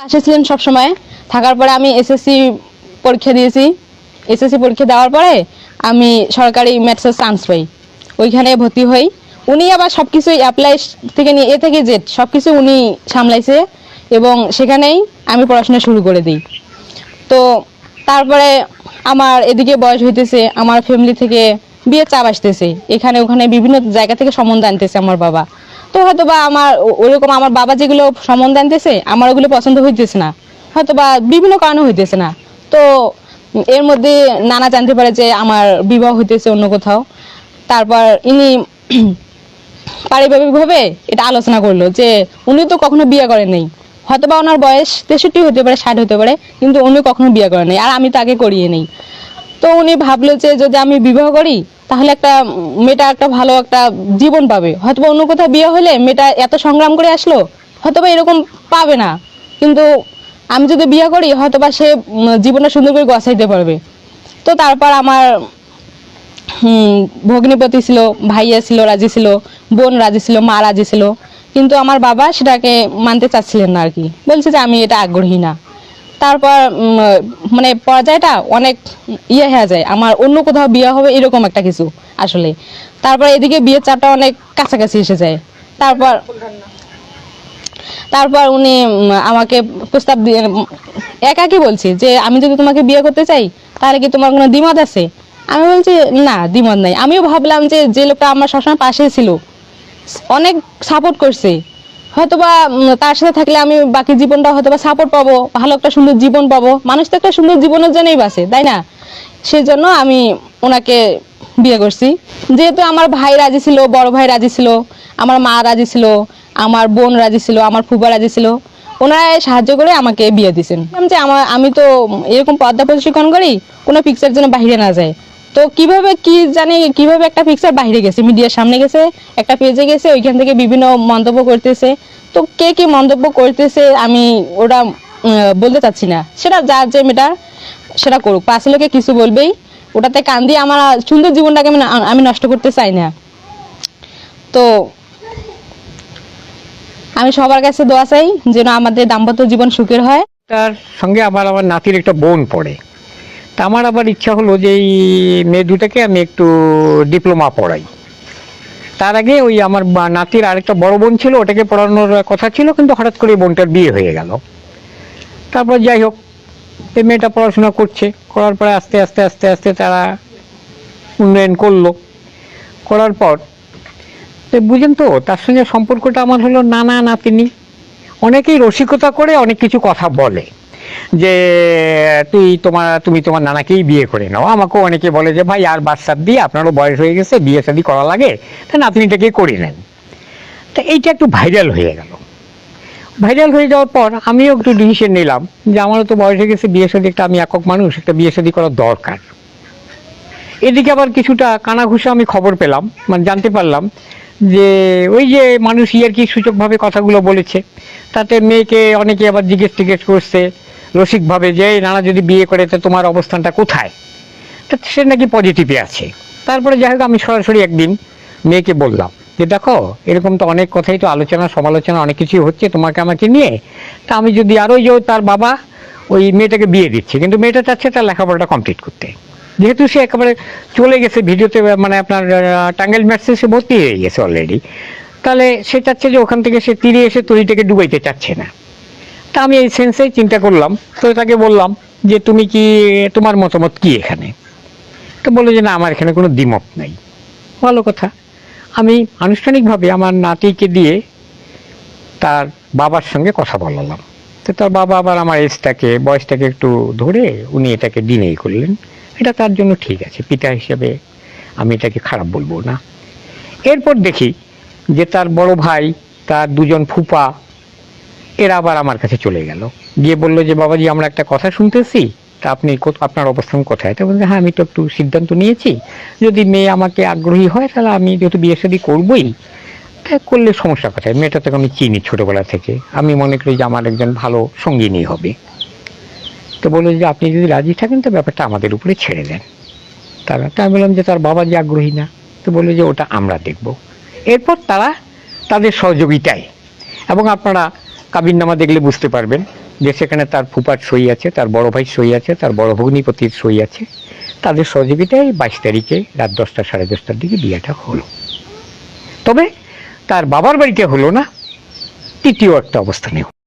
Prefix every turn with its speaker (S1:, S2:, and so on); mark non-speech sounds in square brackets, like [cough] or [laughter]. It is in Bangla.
S1: পাশে ছিলেন সবসময়। থাকার পরে আমি এসএসসি পরীক্ষা দিয়েছি। এসএসসি পরীক্ষা দেওয়ার পরে আমি সরকারি ম্যাথসের চান্স পাই। ওইখানে ভর্তি হই। উনি আবার সব কিছুই অ্যাপ্লাই থেকে নিয়ে এ থেকে জেড সব কিছু উনি সামলাইছে এবং সেখানেই আমি পড়াশোনা শুরু করে দিই। তো তারপরে আমার এদিকে বয়স হইতেছে, আমার ফ্যামিলি থেকে বিয়ে চাপ আসতেছে। এখানে, ওখানে বিভিন্ন জায়গা থেকে সম্বন্ধ আনতেছে আমার বাবা। তো হয়তো বা আমার ওরকম আমার বাবা যেগুলো সম্বন্ধ আনতেছে, আমার ওগুলো পছন্দ হইতেছে না। হয়তো বা বিভিন্ন কারণে হইতেছে না। তো এর মধ্যে নানা জানতে পারে যে আমার বিবাহ হইতেছে অন্য কোথাও। তারপর ইনি [clears throat] পারিবারিকভাবে এটা আলোচনা করল যে উনি তো কখনো বিয়ে করেন নাই। হয়তো বা ওনার বয়স তেষট্টি হতে পারে, ষাট হতে পারে, কিন্তু উনি কখনো বিয়ে করেন নাই, আর আমি তাকে করিয়ে নেই। তো উনি ভাবলো যে যদি আমি বিবাহ করি তাহলে একটা মেয়েটা একটা ভালো একটা জীবন পাবে। হয়তো অন্য কোথাও বিয়ে হলে মেয়েটা এত সংগ্রাম করে আসলো হয়তো এরকম পাবে না। কিন্তু আমি যদি বিয়ে করি হয়তো বা সে জীবনটা সুন্দর করে গছাইতে পারবে। তো তারপর আমার ভগ্নিপতি ছিল, ভাইয়া ছিল, রাজি ছিল, বোন রাজি ছিল, মা রাজি ছিল। কিন্তু আমার বাবা সেটাকে মানতে চাচ্ছিলেন না আর কি। বলছে যে আমি এটা আগ্রহী না। তারপর মানে পর্যায়টা অনেক ইয়ে হয়ে যায়। আমার অন্য কোথাও বিয়ে হবে এরকম একটা কিছু আসলে। তারপর এদিকে বিয়ের চাপটা অনেক কাছাকাছি এসে যায়। তারপর তারপর উনি আমাকে প্রস্তাব দিয়ে উম, একাকি বলছে যে আমি যদি তোমাকে বিয়ে করতে চাই তাহলে কি তোমার কোনো দ্বিমত আছে? আমি বলছি না দ্বিমত নাই। আমিও ভাবলাম যে যে লোকটা আমার সবসময় পাশে ছিল অনেক সাপোর্ট করছে। হয়তোবা তার সাথে থাকলে আমি বাকি জীবনটা হয়তোবা সাপোর্ট পাবো, ভালো একটা সুন্দর জীবন পাবো। মানুষ তো একটা সুন্দর জীবনের জন্যই বাসে তাই না? সেই জন্য আমি ওনাকে বিয়ে করছি। যেহেতু আমার ভাই রাজি ছিল, বড় ভাই রাজি ছিল, আমার মা রাজি ছিল, আমার বোন রাজি ছিল, আমার ফুবা রাজি ছিল, ওনারা সাহায্য করে আমাকে বিয়ে দিয়েছেন। যে আমার, আমি তো এরকম পর্দা প্রশিক্ষণ করি, কোনো পিকচার যেন বাহিরে না যায়। তো কীভাবে কি জানি, কীভাবে একটা পিকচার বাইরে গেছে মিডিয়ার সামনে গেছে, একটা পেজে গেছে, ওইখান থেকে বিভিন্ন মন্তব্য করতেছে। তো কে কি মন্তব্য করতেছে আমি ওটা বলতে চাচ্ছি না। সেটা যার যে মেটার সেটা করুক। পাঁচ লোকে কিছু বলবেই। ওটাতে কান দিয়ে আমার সুন্দর জীবনটাকে আমি আমি নষ্ট করতে চাই না। তো আমি সবার কাছে দোয়া চাই যেন আমাদের দাম্পত্য জীবন সুখের হয়।
S2: তার সঙ্গে আমার আমার নাতির একটা বোন পড়ে। তা আমার আবার ইচ্ছা হলো যে এই মেয়ে দুটাকে আমি একটু ডিপ্লোমা পড়াই। তার আগে ওই আমার নাতির আরেকটা বড় বোন ছিল, ওটাকে পড়ানোর কথা ছিল, কিন্তু হঠাৎ করে বোনটার বিয়ে হয়ে গেল। তারপর যাই হোক, এই মেয়েটা পড়াশোনা করছে, করার পরে আস্তে আস্তে আস্তে আস্তে তারা উন্নয়ন করল। করার পর বুঝেন তো, তার সঙ্গে সম্পর্কটা আমার হলো নানা নাতিনি। অনেকেই রসিকতা করে অনেক কিছু কথা বলে। যে, তুই তোমার, তুমি তোমার নানাকেই বিয়ে করে নাও। আমাকেও অনেকে বলে যে, ভাই, আর বাচ্চার দিয়ে আপনারও বয়স হয়ে গেছে, বিয়ে শাদি করা লাগে, তা নাতনিটাকে করে নেন। তা এইটা একটু ভাইরাল হয়ে গেল। ভাইরাল হয়ে যাওয়ার পর আমিও একটু ডিসিশন নিলাম যে, আমারও তো বয়স হয়ে গেছে, বিয়ে শাদি একটা আমি একক মানুষ, একটা বিয়ে শাদি করার দরকার। এদিকে আবার কিছুটা কানাঘুষা আমি খবর পেলাম মানে জানতে পারলাম যে, ওই যে মানুষ ইয়ার কি সূচকভাবে কথাগুলো বলেছে, তাতে মেয়েকে অনেকে আবার জিজ্ঞেস টিজ্ঞেস করছে রসিকভাবে যে নানা যদি বিয়ে করে তো তোমার অবস্থানটা কোথায়? তা সে নাকি পজিটিভে আছে। তারপরে যাই হোক আমি সরাসরি একদিন মেয়েকে বললাম যে দেখো এরকম তো অনেক কথাই তো আলোচনা সমালোচনা অনেক কিছুই হচ্ছে তোমাকে আমাকে নিয়ে তা আমি যদি আরোই যে তার বাবা ওই মেয়েটাকে বিয়ে দিচ্ছে কিন্তু মেয়েটা চাচ্ছে তার লেখাপড়াটা কমপ্লিট করতে। যেহেতু সে একেবারে চলে গেছে ভিডিওতে মানে আপনার আহ, টাঙ্গাইল ম্যাথসে সে ভর্তি হয়ে গেছে অলরেডি তাহলে সে চাচ্ছে যে ওখান থেকে সে তীরে এসে তরিটাকে ডুবাইতে চাচ্ছে না। তা আমি এই সেন্সেই চিন্তা করলাম। তো তাকে বললাম যে, তুমি কি, তোমার মতামত কি এখানে? তো বলল যে, না, আমার এখানে কোনো দ্বিমত নাই। ভালো কথা। আমি আনুষ্ঠানিকভাবে আমার নাতিকে দিয়ে তার বাবার সঙ্গে কথা বলালাম। তো তার বাবা আবার আমার এজটাকে, বয়সটাকে একটু ধরে উনি এটাকে ডিনেই করলেন। এটা তার জন্য ঠিক আছে, পিতা হিসেবে আমি এটাকে খারাপ বলব না। এরপর দেখি যে, তার বড় ভাই, তার দুজন ফুপা এরা আবার আমার কাছে চলে গেল। গিয়ে বলল যে, বাবাজি, আমরা একটা কথা শুনতেছি। তা আপনি আপনার অবস্থান কোথায়? তো বলছে হ্যাঁ আমি তো একটু সিদ্ধান্ত নিয়েছি। যদি মেয়ে আমাকে আগ্রহী হয়, তাহলে আমি যেহেতু বিয়ে শাদী করবোই, তা করলে সমস্যা কোথায়? মেয়েটা তোকে আমি চিনি ছোটবেলা থেকে। আমি মনে করি যে আমার একজন ভালো সঙ্গিনী হবে। তো বলল যে, আপনি যদি রাজি থাকেন, তো ব্যাপারটা আমাদের উপরে ছেড়ে দেন। তারা তো আমি বললাম যে, তার বাবা যে আগ্রহী না। তো বলল যে, ওটা আমরা দেখব। এরপর তারা তাদের সহযোগিতায় এবং আপনারা কাবিননামা দেখলে বুঝতে পারবেন যে সেখানে তার ফুপার সই আছে, তার বড় ভাই সই আছে, তার বড় ভগ্নিপতির সই আছে তাদের সহযোগিতায় বাইশ তারিখে রাত দশটা সাড়ে দশটার দিকে বিয়েটা হলো তবে তার বাবার বাড়িতে হলো না, তৃতীয় একটা অবস্থানে।